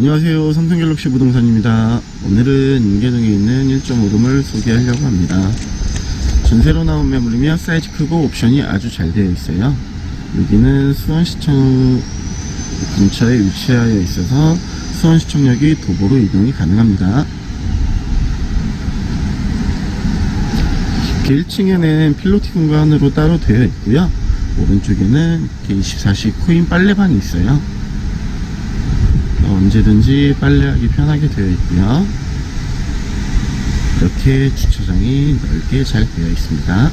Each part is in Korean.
안녕하세요. 삼성갤럭시 부동산입니다. 오늘은 인계동에 있는 1.5룸을 소개하려고 합니다. 전세로 나온 매물이며 사이즈 크고 옵션이 아주 잘 되어 있어요. 여기는 수원시청 근처에 위치하여 있어서 수원시청역이 도보로 이동이 가능합니다. 1층에는 필로티 공간으로 따로 되어 있고요. 오른쪽에는 이렇게 24시 코인 빨래방이 있어요. 언제든지 빨래하기 편하게 되어 있고요. 이렇게 주차장이 넓게 잘 되어 있습니다.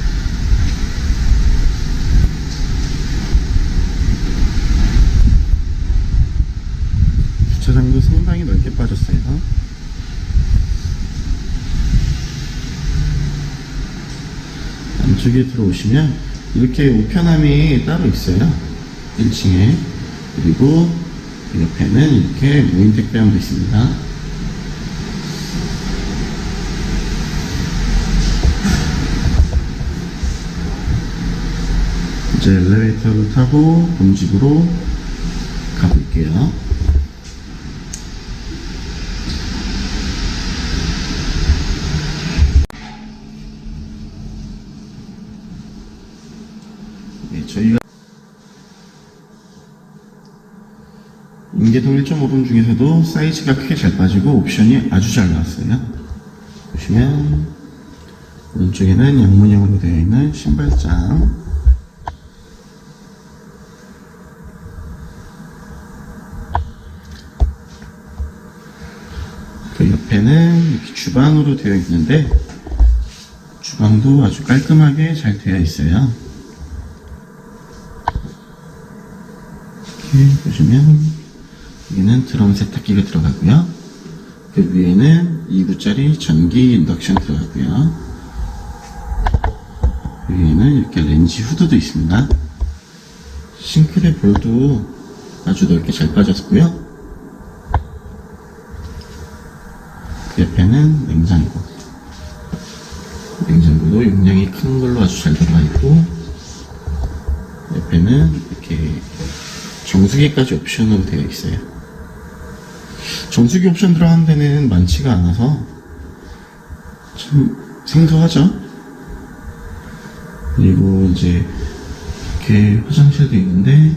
주차장도 상당히 넓게 빠졌어요. 안쪽에 들어오시면 이렇게 우편함이 따로 있어요. 1층에. 그리고 옆에는 이렇게 무인 택배함도 있습니다. 이제 엘리베이터를 타고 본집으로 가볼게요. 네, 저희가 인계동 1.5룸 중에서도 사이즈가 크게 잘 빠지고 옵션이 아주 잘 나왔어요. 보시면 오른쪽에는 양문형으로 되어 있는 신발장 그 옆에는 이렇게 주방으로 되어 있는데 주방도 아주 깔끔하게 잘 되어 있어요. 이렇게 보시면 여기는 드럼 세탁기가 들어가고요. 그 위에는 2구짜리 전기 인덕션 들어가고요. 위에는 이렇게 렌지 후드도 있습니다. 싱크대 볼도 아주 넓게 잘 빠졌고요. 그 옆에는 냉장고. 냉장고도 용량이 큰 걸로 아주 잘 들어가 있고, 옆에는 이렇게 정수기까지 옵션으로 되어 있어요. 정수기 옵션 들어간 데는 많지가 않아서 참 생소하죠? 그리고 이제 이렇게 화장실도 있는데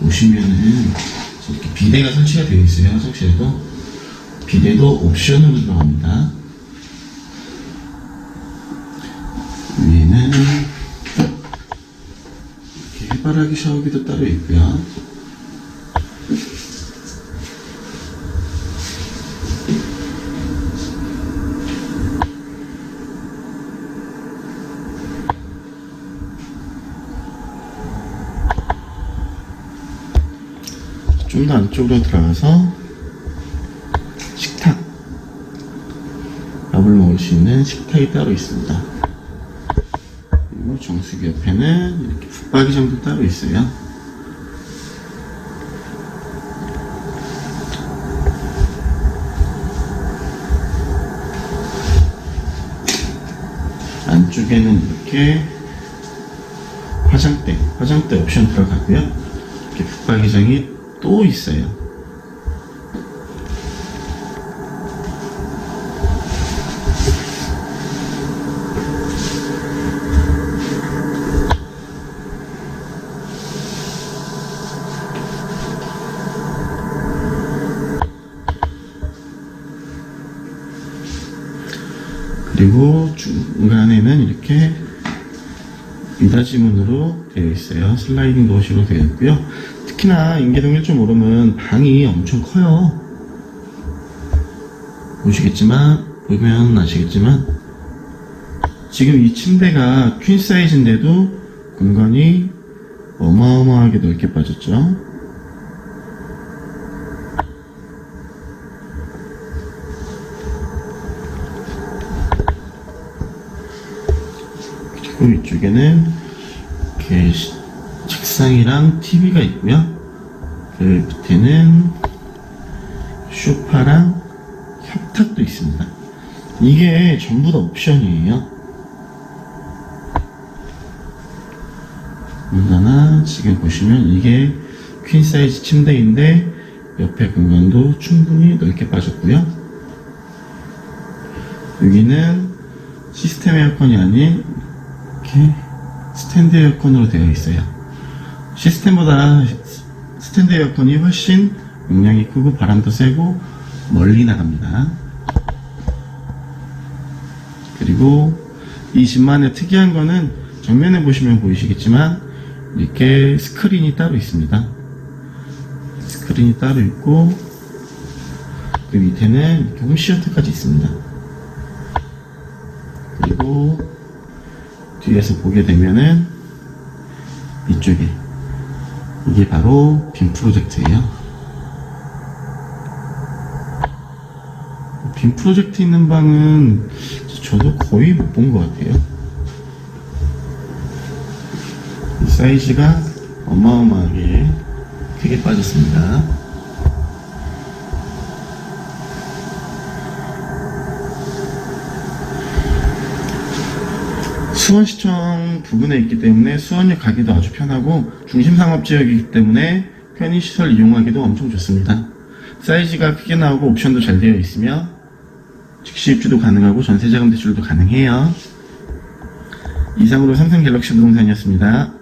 보시면은 이렇게 비대가 설치가 되어 있어요. 화장실에도 비대도 옵션으로 들어갑니다. 위에는 이렇게 해바라기 샤워기도 따로 있고요. 좀 더 안쪽으로 들어가서 식탁 밥을 먹을 수 있는 식탁이 따로 있습니다. 그리고 정수기 옆에는 이렇게 붙박이장도 따로 있어요. 안쪽에는 이렇게 화장대, 화장대 옵션 들어가고요. 이렇게 붙박이장이 또 있어요. 그리고 중간에는 이렇게 미닫이문으로 되어 있어요. 슬라이딩 도어식으로 되어 있고요. 특히나 인계동 1.5룸은 방이 엄청 커요. 보시겠지만, 보면 아시겠지만, 지금 이 침대가 퀸 사이즈인데도 공간이 어마어마하게 넓게 빠졌죠. 그리고 이쪽에는 이렇게 시- 책상이랑 TV가 있고요. 그 밑에는 소파랑 협탁도 있습니다. 이게 전부 다 옵션이에요. 더군다나 지금 보시면 이게 퀸 사이즈 침대인데 옆에 공간도 충분히 넓게 빠졌고요. 여기는 시스템 에어컨이 아닌 이렇게 스탠드 에어컨으로 되어 있어요. 시스템보다 스탠드 에어컨이 훨씬 용량이 크고 바람도 세고 멀리 나갑니다. 그리고 이 집만의 특이한 거는 정면에 보시면 보이시겠지만 이렇게 스크린이 따로 있습니다. 스크린이 따로 있고 그 밑에는 이렇게 홈시어터까지 있습니다. 그리고 뒤에서 보게 되면은 이쪽에 이게 바로 빔 프로젝트예요. 빔 프로젝트 있는 방은 저도 거의 못 본 것 같아요. 이 사이즈가 어마어마하게 크게 빠졌습니다. 수원시청 부근에 있기 때문에 수원역 가기도 아주 편하고 중심 상업지역이기 때문에 편의시설 이용하기도 엄청 좋습니다. 사이즈가 크게 나오고 옵션도 잘 되어 있으며 즉시 입주도 가능하고 전세자금 대출도 가능해요. 이상으로 삼성 갤럭시 부동산이었습니다.